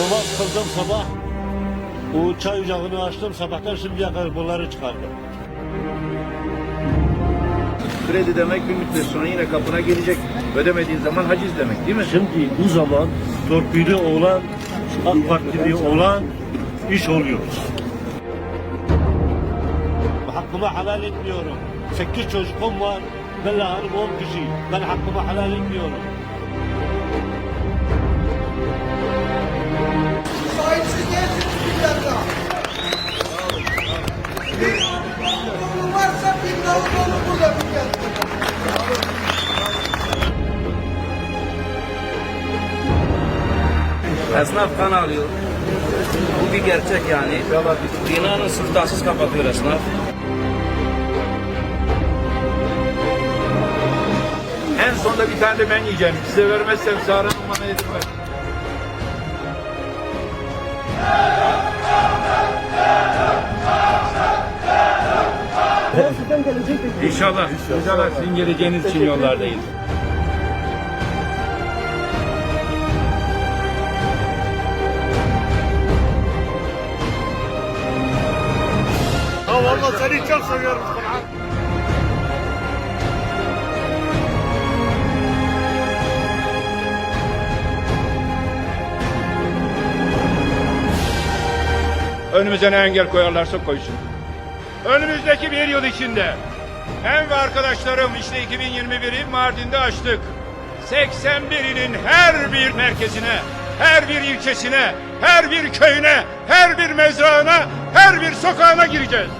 Namaz kıldım sabah. O çay ocağını açtım sabahtan şimdiye kadar bunları çıkardım. Kredi demek bir müddet sonra yine kapına gelecek. Ödemediğin zaman haciz demek değil mi? Şimdi bu zaman torpili olan, AK Partili olan iş oluyor. Hakkımı helal etmiyorum. Sekiz çocuğum var. Ben hanım on kişi. Ben hakkımı helal etmiyorum. Esnaf kan alıyor. Bu bir gerçek yani. Binanın sırtasız kapatıyor esnaf. En sonunda bir tane de ben yiyeceğim. Size vermezsem Sahra bana yedirmez. İnşallah. İnşallah sizin geleceğiniz için yollardayız. Ha vallahi seni çok seviyorum Kur'an. Önümüze ne engel koyarlarsa koysun. Önümüzdeki bir yıl içinde ben ve arkadaşlarım işte 2021'i Mardin'de açtık. 81 ilin her bir merkezine, her bir ilçesine, her bir köyüne, her bir mezrağına, her bir sokağına gireceğiz.